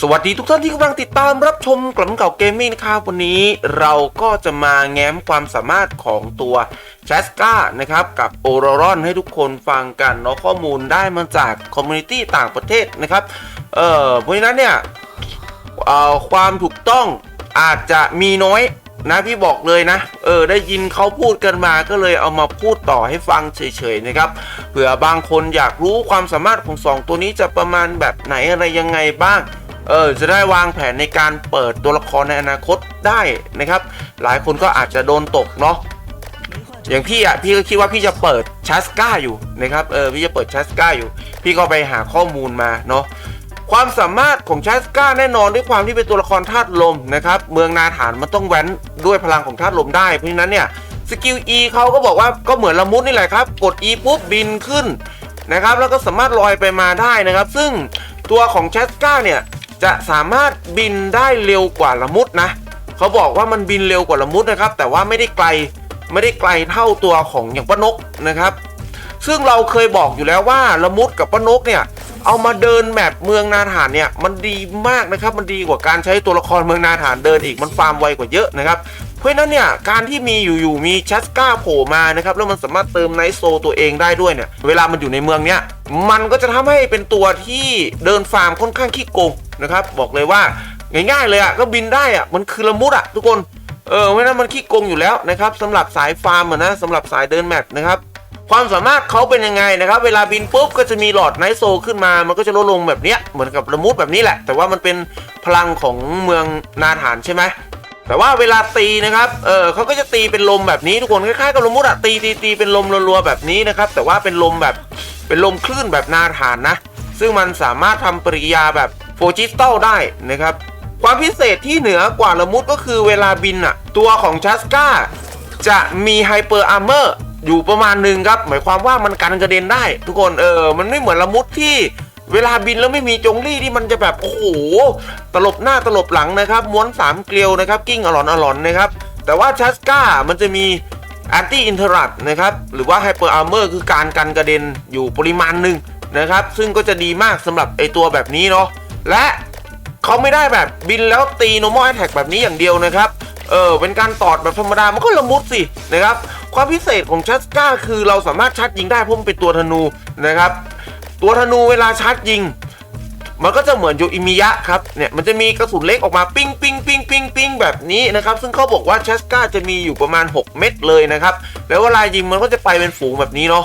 สวัสดีทุกท่านที่กำลังติดตามรับชมกล่องเก่าเกมมิ่งนะครับวันนี้เราก็จะมาแง้มความสามารถของตัวแชสกานะครับกับโอรรอนให้ทุกคนฟังกันเนาะข้อมูลได้มาจากคอมมูนิตี้ต่างประเทศนะครับเออเพราะฉะนั้นเนี่ยความถูกต้องอาจจะมีน้อยนะพี่บอกเลยนะ เออได้ยินเขาพูดกันมาก็เลยเอามาพูดต่อให้ฟังเฉยๆนะครับเผื่อบางคนอยากรู้ความสามารถของสองตัวนี้จะประมาณแบบไหนอะไรยังไงบ้าง เออจะได้วางแผนในการเปิดตัวละครในอนาคตได้นะครับ หลายคนก็อาจจะโดนตกเนาะอย่างพี่อะพี่ก็คิดว่าพี่จะเปิดชัสก้าอยู่นะครับเออพี่จะเปิดชัสก้าอยู่ พี่ก็ไปหาข้อมูลมาเนาะความสามารถของชัสก้าแน่นอนด้วยความที่เป็นตัวละครธาตุลมนะครับเมืองนาฐานมันต้องแว้นด้วยพลังของธาตุลมได้เพราะฉะนั้นเนี่ยสกิล E เขาก็บอกว่าก็เหมือนละมุดนี่แหละครับ กด E ปุ๊บบินขึ้นนะครับแล้วก็สามารถลอยไปมาได้นะครับ ซึ่งตัวของชัสก้าเนี่ย จะสามารถบินได้เร็วกว่าละมุดนะเขาบอกว่ามันบินเร็วกว่าละมุดนะครับ แต่ว่าไม่ได้ไกลไม่ได้ไกลเท่าตัวของอย่างป้านกนะครับ ซึ่งเราเคยบอกอยู่แล้วว่าละมุดกับป้านกเนี่ยเอามาเดินแมปเมืองนาฐานเนี่ยมันดีมากนะครับ มันดีกว่าการใช้ตัวละครเมืองนาฐานเดินอีกมันฟาร์มไวกว่าเยอะนะครับ ราะฉะนั้นเนี่ยการที่มีอยู่ๆมีชัสก้าโผล่มานะครับแล้วมันสามารถเติมไนโซตัวเองได้ด้วยเนี่ยเวลามันอยู่ในเมืองเนี้ยมันก็จะทำให้เป็นตัวที่เดินฟาร์มค่อนข้างขี้โกงนะครับบอกเลยว่าง่ายๆเลยอะก็บินได้อะมันคือละมุดอะทุกคนเออเพราะนั้นมันขี้โกงอยู่แล้วนะครับสำหรับสายฟาร์มอะนะสำหรับสายเดินแมปนะครับความสามารถเขาเป็นยังไงนะครับ เวลาบินปุ๊บก็จะมีหลอดไนโซขึ้นมา มันก็จะลดลงแบบเนี้ยเหมือนกับละมุดแบบนี้แหละ แต่ว่ามันเป็นพลังของเมืองนาถานใช่ไหม แต่ว่าเวลาตีนะครับ เออเขาก็จะตีเป็นลมแบบนี้ทุกคนคล้ายๆกับลมมุดอะตีตีตีเป็นลมรัวๆแบบนี้นะครับ แต่ว่าเป็นลมแบบเป็นลมคลื่นแบบนาถานนะ ซึ่งมันสามารถทำปริยาแบบโฟจิสตัลได้นะครับ ความพิเศษที่เหนือกว่าละมุดก็คือเวลาบินอะตัวของชัสกาจะมีไฮเปอร์อาร์เมอร์อยู่ประมาณหนึ่งครับ หมายความว่ามันกันกระเด็นได้ ทุกคนเออมันไม่เหมือนละมุดที่ เวลาบินแล้วไม่มีจงลี่ที่มันจะแบบโอ้โหตลบหน้าตลบหลังนะครับ ม้วนสามเกลียวนะครับ กิ้งอลอนอลอนนะครับ แต่ว่าชัสก้ามันจะมีแอนตี้อินเทอร์รัตนะครับ หรือว่าไฮเปอร์อาร์เมอร์คือการกันกระเด็นอยู่ปริมาณหนึ่งนะครับ ซึ่งก็จะดีมากสำหรับไอตัวแบบนี้เนาะและเขาไม่ได้แบบบินแล้วตี normal attack แบบนี้อย่างเดียวนะครับเออเป็นการตอดแบบธรรมดา มันก็ละมุดสินะครับ ความพิเศษของชัสก้าคือเราสามารถชาร์ยิงได้เพราะมันเป็นตัวธนูนะครับ ตัวธนูเวลาชาร์จยิง มันก็จะเหมือนโยอิมิยะครับเนี่ยมันจะมีกระสุนเล็กออกมาปิ้งปิ้งปิ้งปิ้งปิ้งแบบนี้นะครับ ซึ่งเขาบอกว่าชัสก้าจะมีอยู่ประมาณ 6 เม็ดเลยนะครับ แล้วเวลายิงมันก็จะไปเป็นฝูงแบบนี้เนาะ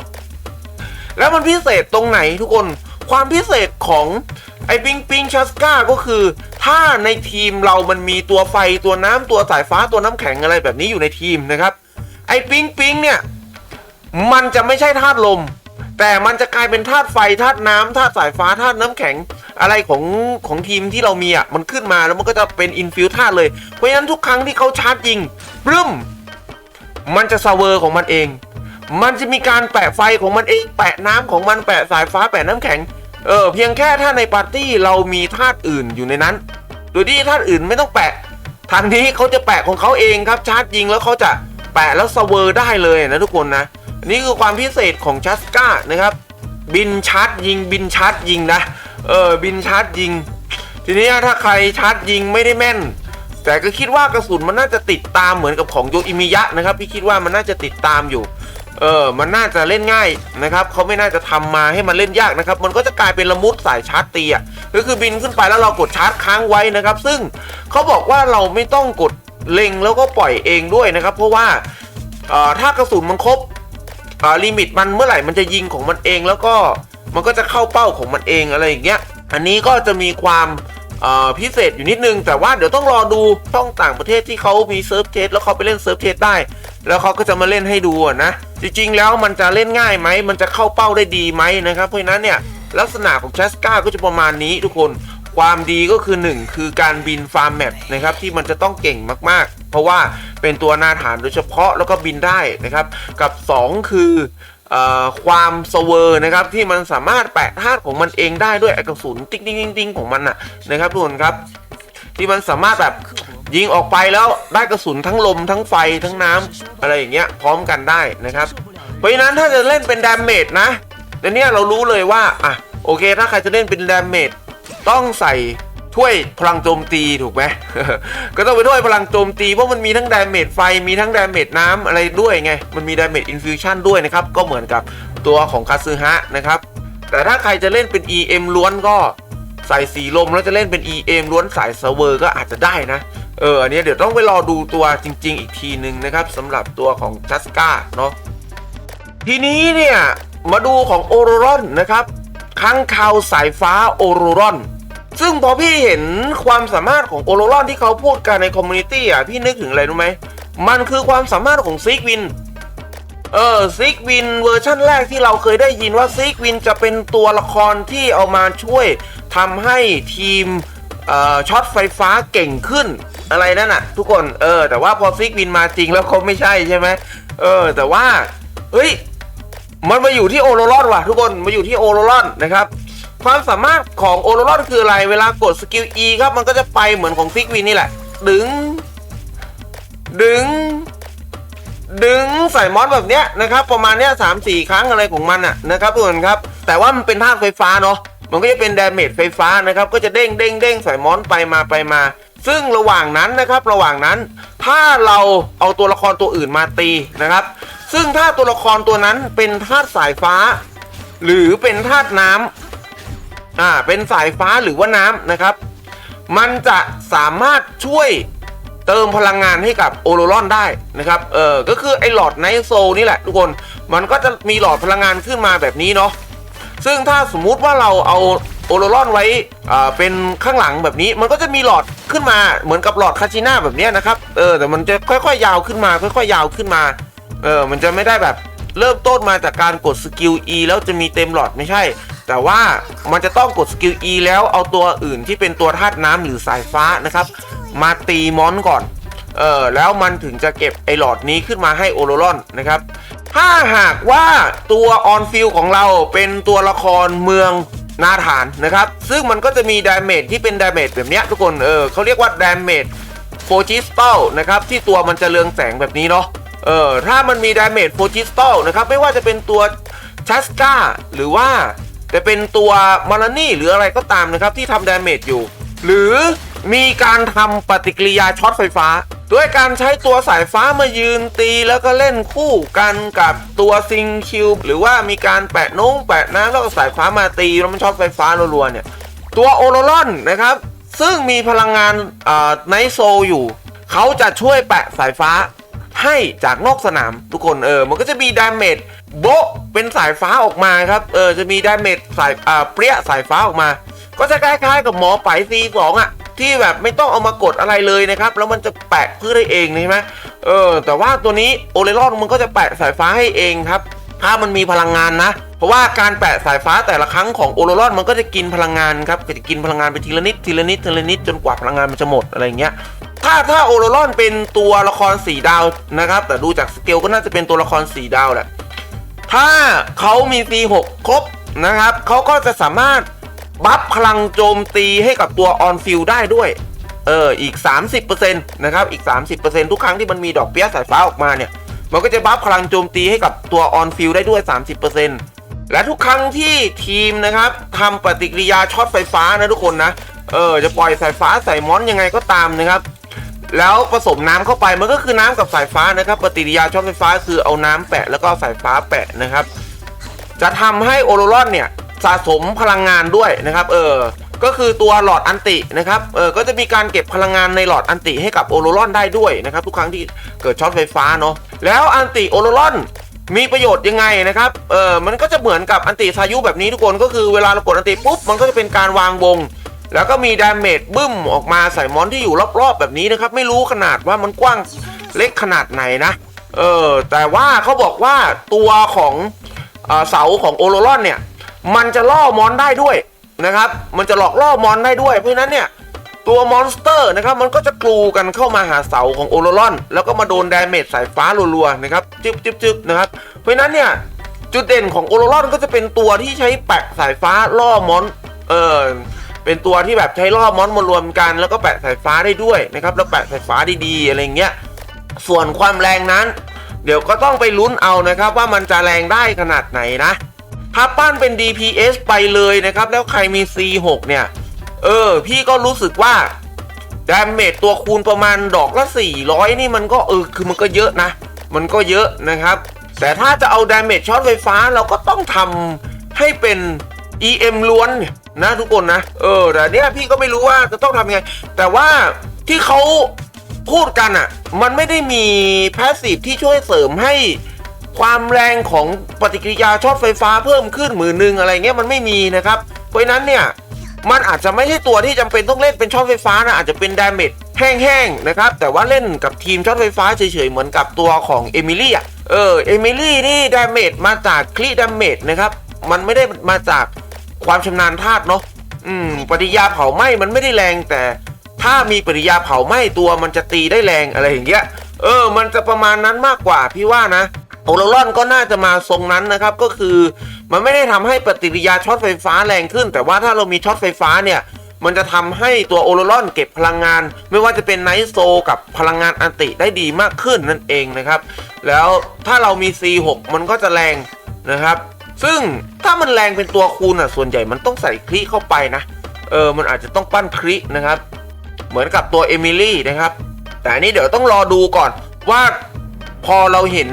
แล้วมันพิเศษตรงไหนทุกคนความพิเศษของไอ้ปิงปิงชัสก้าก็คือ ถ้าในทีมเรามันมีตัวไฟตัวน้ำตัวสายฟ้าตัวน้ำแข็งอะไรแบบนี้อยู่ในทีมนะครับ ไอ้ปิงปิงเนี่ย มันจะไม่ใช่ธาตุลม แต่มันจะกลายเป็นธาตุไฟธาตุน้ำธาตุสายฟ้าธาตุน้ำแข็งอะไรของของทีมที่เรามีอะมันขึ้นมาแล้วมันก็จะเป็นอินฟิวธาตุเลย เพราะฉะนั้นทุกครั้งที่เขาชาร์จยิงปรึ้มมันจะซาเวอร์ของมันเอง มันจะมีการแปะไฟของมันเองแปะน้ำของมันแปะสายฟ้าแปะน้ำแข็งเออเพียงแค่ถ้าในปาร์ตี้เรามีธาตุอื่นอยู่ในนั้น โดยที่ธาตุอื่นไม่ต้องแปะ ทางนี้เขาจะแปะของเขาเองครับชาร์จยิงแล้วเขาจะแปะแล้วซาเวอร์ได้เลยนะทุกคนนะ นนี้คือความพิเศษของชัสก้านะครับ บินชาร์จยิงบินชาร์จยิงนะ เออบินชาร์จยิง ทีนี้ถ้าใครชาร์จยิงไม่ได้แม่น แต่ก็คิดว่ากระสุนมันน่าจะติดตามเหมือนกับของโยอิมิยะนะครับ พี่คิดว่ามันน่าจะติดตามอยู่ เออมันน่าจะเล่นง่ายนะครับเขาไม่น่าจะทำมาให้มันเล่นยากนะครับ มันก็จะกลายเป็นละมุดสายชาร์จตีอะก็คือบินขึ้นไปแล้วเรากดชาร์จค้างไว้นะครับ ซึ่งเขาบอกว่าเราไม่ต้องกดเล็งแล้วก็ปล่อยเองด้วยนะครับ เพราะว่าเออถ้ากระสุนมันครบ อ่อลิมิตมันเมื่อไหร่มันจะยิงของมันเองแล้วก็มันก็จะเข้าเป้าของมันเองอะไรอย่างเงี้ยอันนี้ก็จะมีความพิเศษอยู่นิดนึง แต่ว่าเดี๋ยวต้องรอดูช่องต่างประเทศที่เขามีเซิร์ฟเทสแล้วเขาไปเล่นเซิร์ฟเทสได้ แล้วเขาก็จะมาเล่นให้ดูนะจริงๆแล้วมันจะเล่นง่ายไหมมันจะเข้าเป้าได้ดีไหมนะครับเพราะนั้นเนี่ยลักษณะของ c h a s ก้าก็จะประมาณนี้ทุกคน ความดีก็คือ 1 คือการบินฟาร์มแมปนะครับที่มันจะต้องเก่งมากๆ เพราะว่าเป็นตัวหน้าฐานโดยเฉพาะแล้วก็บินได้นะครับ กับ 2 คือเอ่อความสเวอร์นะครับที่มันสามารถแปะธาตุของมันเองได้ด้วยกระสุนติ๊งติ๊งติ๊งติ๊งของมันน่ะนะครับทุกคนครับ ที่มันสามารถแบบยิงออกไปแล้วได้กระสุนทั้งลมทั้งไฟทั้งน้ำอะไรอย่างเงี้ยพร้อมกันได้นะครับ เพราะฉะนั้นถ้าจะเล่นเป็นดาเมจนะเดี๋ยวเนี้ยเรารู้เลยว่าอะโอเค ถ้าใครจะเล่นเป็นดาเมจ ต้องใส่ถ้วยพลังโจมตีถูกไหม ก็ต้องไปถ้วยพลังโจมตีเพราะมันมีทั้งดาเมจไฟมีทั้งดาเมจน้ำอะไรด้วยไง มันมีดาเมจอินฟิวชั่นด้วยนะครับ ก็เหมือนกับตัวของคาซึฮะนะครับ แต่ถ้าใครจะเล่นเป็น EM ล้วนก็ใส่สีลมแล้วจะเล่นเป็น EM ล้วนสายเซเวอร์ก็อาจจะได้นะ เอออันนี้เดี๋ยวต้องไปรอดูตัวจริง ๆ อีกทีหนึ่งนะครับสำหรับตัวของจัสกาเนาะทีนี้เนี่ยมาดูของโอโรรอนนะครับค้างคาวสายฟ้าโอโรรอน ซึ่งพอพี่เห็นความสามารถของโอโรรอนที่เขาพูดกันในคอมมูนิตี้อะพี่นึกถึงอะไรรู้ไหม มันคือความสามารถของซิกวิน เออซิกวินเวอร์ชั่นแรกที่เราเคยได้ยินว่าซิกวินจะเป็นตัวละครที่เอามาช่วยทำให้ทีมช็อตไฟฟ้าเก่งขึ้นอะไรนั่นน่ะ ทุกคนเออ แต่ว่าพอซิกวินมาจริงแล้วเขาไม่ใช่ใช่ไหมเออ แต่ว่าเฮ้ยมันมาอยู่ที่โอโรรอนว่ะทุกคนมาอยู่ที่โอโรรอนนะครับ ความสามารถของโอโรรอนคืออะไร เวลากดสกิล E ครับ มันก็จะไปเหมือนของซิกวินนี่แหละ ดึง ดึง ดึงใส่มอสแบบเนี้ยนะครับ ประมาณเนี้ยสามสี่ครั้งอะไรของมันอะนะครับทุกคนครับ แต่ว่ามันเป็นธาตุไฟฟ้าเนาะ มันก็จะเป็นดาเมจไฟฟ้านะครับ ก็จะเด้งเด้งเด้งใส่มอนไปมาไปมา ซึ่งระหว่างนั้นนะครับ ระหว่างนั้น ถ้าเราเอาตัวละครตัวอื่นมาตีนะครับ ซึ่งถ้าตัวละครตัวนั้นเป็นธาตุสายฟ้า หรือเป็นธาตุน้ำ อ่าเป็นสายฟ้าหรือว่าน้ำนะครับ มันจะสามารถช่วยเติมพลังงานให้กับโอโรรอนได้นะครับ เออก็คือไอหลอดไนโซนี่แหละทุกคน มันก็จะมีหลอดพลังงานขึ้นมาแบบนี้เนาะ ซึ่งถ้าสมมุติว่าเราเอาโอโรรอนไว้อ่าเป็นข้างหลังแบบนี้ มันก็จะมีหลอดขึ้นมาเหมือนกับหลอดคาชิน่าแบบนี้นะครับ เออ แต่มันจะค่อยๆ ยาวขึ้นมา ค่อยๆ ยาวขึ้นมา เออ มันจะไม่ได้แบบเริ่มต้นมาจากการกดสกิล E แล้วจะมีเต็มหลอดไม่ใช่ แต่ว่ามันจะต้องกดสกิล E แล้วเอาตัวอื่นที่เป็นตัวธาตุน้ำหรือสายฟ้านะครับ มาตีมอนก่อน เออแล้วมันถึงจะเก็บไอหลอดนี้ขึ้นมาให้โอโรรอนนะครับ ถ้าหากว่าตัวออนฟิลของเราเป็นตัวละครเมืองนาฐานนะครับ ซึ่งมันก็จะมีดาเมจที่เป็นดาเมจแบบเนี้ยทุกคนเออเขาเรียกว่าดาเมจโฟจิสตอลนะครับที่ตัวมันจะเรืองแสงแบบนี้เนาะเออถ้ามันมีดาเมจโฟจิสตอลนะครับไม่ว่าจะเป็นตัวชัสกาหรือว่า จะเป็นตัวมารานี่หรืออะไรก็ตามนะครับที่ทำดาเมจอยู่ หรือมีการทำปฏิกิริยาช็อตไฟฟ้า ด้วยการใช้ตัวสายฟ้ามายืนตีแล้วก็เล่นคู่กันกับตัวซิงคิวหรือว่ามีการแปะนุ้งแปะน้ำแล้วก็สายฟ้ามาตีแล้วมันช็อตไฟฟ้ารัวๆเนี่ย ตัวโอโรรอนนะครับ ซึ่งมีพลังงานไนโซอยู่ เขาจะช่วยแปะสายฟ้า ให้จากนอกสนามทุกคนเออมันก็จะมีดาเมจโบะเป็นสายฟ้าออกมาครับเออจะมีดาเมจสายอ่าเปรี้ยสายฟ้าออกมา ก็จะคล้ายๆกับหมอไปซีสองอะที่แบบไม่ต้องเอามากดอะไรเลยนะครับ แล้วมันจะแปะพื่อได้เองใช่ไหมเออ แต่ว่าตัวนี้โอเลรอนมันก็จะแปะสายฟ้าให้เองครับ ถ้ามันมีพลังงานนะ เพราะว่าการแปะสายฟ้าแต่ละครั้งของโอโรรอนมันก็จะกินพลังงานครับก็จะกินพลังงานไปทีละนิดทีละนิดทีละนิดจนกว่าพลังงานมันจะหมดอะไรเงี้ย ถ้าถ้าโอโรรอนเป็นตัวละครสีดาวนะครับ แต่ดูจากสเกลก็น่าจะเป็นตัวละครสีดาวแหละ ถ้าเขามี C6 ครบนะครับ เขาก็จะสามารถบัฟพลังโจมตีให้กับตัวออนฟิลได้ด้วย เออ อีก 30%นะครับ อีก 30%ทุกครั้งที่มันมีดอกเบี้ยสายฟ้าออกมาเนี่ย มันก็จะบัฟพลังโจมตีให้กับตัวออนฟิลได้ด้วย 30%และทุกครั้งที่ทีมนะครับทำปฏิกิริยาช็อตไฟฟ้านะทุกคนนะ เออ จะปล่อยสายฟ้าใส่มอนยังไงก็ตามนะครับ แล้วผสมน้ำเข้าไปมันก็คือน้ำกับสายฟ้านะครับ ปฏิกิริยาช็อตไฟฟ้าคือเอาน้ำแปะแล้วก็สายฟ้าแปะนะครับ จะทำให้โอโรรอนเนี่ยสะสมพลังงานด้วยนะครับ เออ ก็คือตัวหลอดอันตินะครับ เออ ก็จะมีการเก็บพลังงานในหลอดอันติให้กับโอโรรอนได้ด้วยนะครับ ทุกครั้งที่เกิดช็อตไฟฟ้าเนาะ แล้วอันติโอโรรอนมีประโยชน์ยังไงนะครับ เออมันก็จะเหมือนกับอันติซายุแบบนี้ทุกคน ก็คือเวลาเรากดอันติปุ๊บ มันก็จะเป็นการวางวง แล้วก็มีดาเมจบึ้มออกมาใส่มอนที่อยู่รอบๆ แบบนี้นะครับ ไม่รู้ขนาดว่ามันกว้างเล็กขนาดไหนนะ เออ แต่ว่าเขาบอกว่าตัวของเสาของโอโรรอนเนี่ย มันจะล่อมอนได้ด้วยนะครับ มันจะหลอกล่อมอนได้ด้วย เพราะนั้นเนี่ยตัวมอนสเตอร์นะครับ มันก็จะกลูกันเข้ามาหาเสาของโอโรรอน แล้วก็มาโดนดาเมจสายฟ้ารัวๆนะครับจึ๊บจึ๊บจึ๊บนะครับ เพราะฉะนั้นเนี่ยจุดเด่นของโอโรรอนก็จะเป็นตัวที่ใช้แปะสายฟ้าล่อมอน เออ เป็นตัวที่แบบใช้ล่อมอนมารวมกัน แล้วก็แปะสายฟ้าได้ด้วยนะครับแล้วแปะสายฟ้าดีๆอะไรเงี้ยส่วนความแรงนั้น เดี๋ยวก็ต้องไปลุ้นเอานะครับว่ามันจะแรงได้ขนาดไหนนะ ถ้าปั้นเป็น DPS ไปเลยนะครับ แล้วใครมี C6 เนี่ย เออ พี่ก็รู้สึกว่าดาเมจตัวคูณประมาณดอกละ 400 นี่มันก็เออคือมันก็เยอะนะ มันก็เยอะนะครับ แต่ถ้าจะเอาดาเมจช็อตไฟฟ้าเราก็ต้องทำให้เป็น EM ล้วน นะทุกคนนะ เออแต่เนี้ยพี่ก็ไม่รู้ว่าจะต้องทำยังไง แต่ว่าที่เขาพูดกันอะ่ะ มันไม่ได้มีแพสซีฟที่ช่วยเสริมให้ความแรงของปฏิกิริยาช็อตไฟฟ้าเพิ่มขึ้นหมื่นหนึ่งอะไรเงี้ยมันไม่มีนะครับ เพราะนั้นเนี่ยมันอาจจะไม่ใช่ตัวที่จำเป็นต้องเล่นเป็นช็อตไฟฟ้านะอาจจะเป็นดาเมจแห้งๆนะครับ แต่ว่าเล่นกับทีมช็อตไฟฟ้าเฉยๆเหมือนกับตัวของเอมิลี่อะเออเอมิลี่นี่ดาเมจมาจากคลีดาเมจนะครับ มันไม่ได้มาจาก ความชำนาญธาตุเนาะอืม ปฏิยาเผาไหม้มันไม่ได้แรงแต่ ถ้ามีปฏิยาเผาไหม้ตัวมันจะตีได้แรงอะไรอย่างเงี้ย เออ มันจะประมาณนั้นมากกว่าพี่ว่านะโอโรลอนก็น่าจะมาทรงนั้นนะครับ ก็คือ มันไม่ได้ทำให้ปฏิกิริยาช็อตไฟฟ้าแรงขึ้น แต่ว่าถ้าเรามีช็อตไฟฟ้าเนี่ยมันจะทำให้ตัวโอโรลอนเก็บพลังงาน ไม่ว่าจะเป็นไนโซกับพลังงานอันติได้ดีมากขึ้นนั่นเองนะครับ แล้วถ้าเรามี C6 มันก็จะแรงนะครับ ซึ่งถ้ามันแรงเป็นตัวคูณอะส่วนใหญ่มันต้องใส่คลิเข้าไปนะเออมันอาจจะต้องปั้นคลินะครับ เหมือนกับตัวเอมิลี่นะครับ แต่อันนี้เดี๋ยวต้องรอดูก่อนว่าพอเราเห็น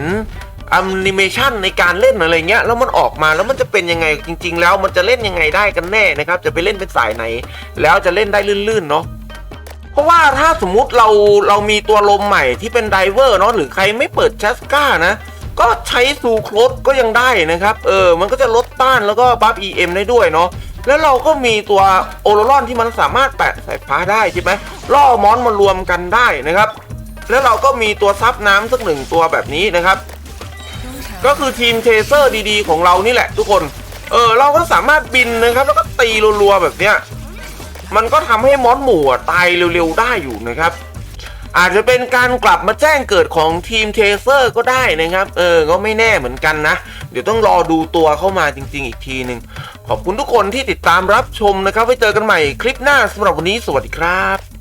แอนิเมชันในการเล่นอะไรเงี้ยแล้วมันออกมาแล้วมันจะเป็นยังไงจริง ๆ แล้วมันจะเล่นยังไงได้กันแน่นะครับ จะไปเล่นเป็นสายไหน แล้วจะเล่นได้ลื่นๆเนาะเพราะว่าถ้าสมมุติเราเรามีตัวลมใหม่ที่เป็นไดเวอร์เนาะหรือใครไม่เปิดชัสก้านะ ก็ใช้ซูโครสก็ยังได้นะครับ เออ มันก็จะลดต้านแล้วก็บัฟ EM ได้ด้วยเนาะ แล้วเราก็มีตัวโอโรลอนที่มันสามารถแปะสายฟ้าได้ใช่ไหมล่อมอนมารวมกันได้นะครับ แล้วเราก็มีตัวซับน้ำสักหนึ่งตัวแบบนี้นะครับ ก็คือทีมเทเซอร์ดีๆ ของเรานี่แหละทุกคน เออ เราก็สามารถบินนะครับ แล้วก็ตีรัวๆแบบเนี้ย มันก็ทำให้มอสหมู่ตายเร็วๆได้อยู่นะครับ อาจจะเป็นการกลับมาแจ้งเกิดของทีมเทเซอร์ก็ได้นะครับ เออ ก็ไม่แน่เหมือนกันนะ เดี๋ยวต้องรอดูตัวเข้ามาจริง ๆ อีกทีหนึ่งขอบคุณทุกคนที่ติดตามรับชมนะครับ ไว้เจอกันใหม่คลิปหน้าสำหรับวันนี้สวัสดีครับ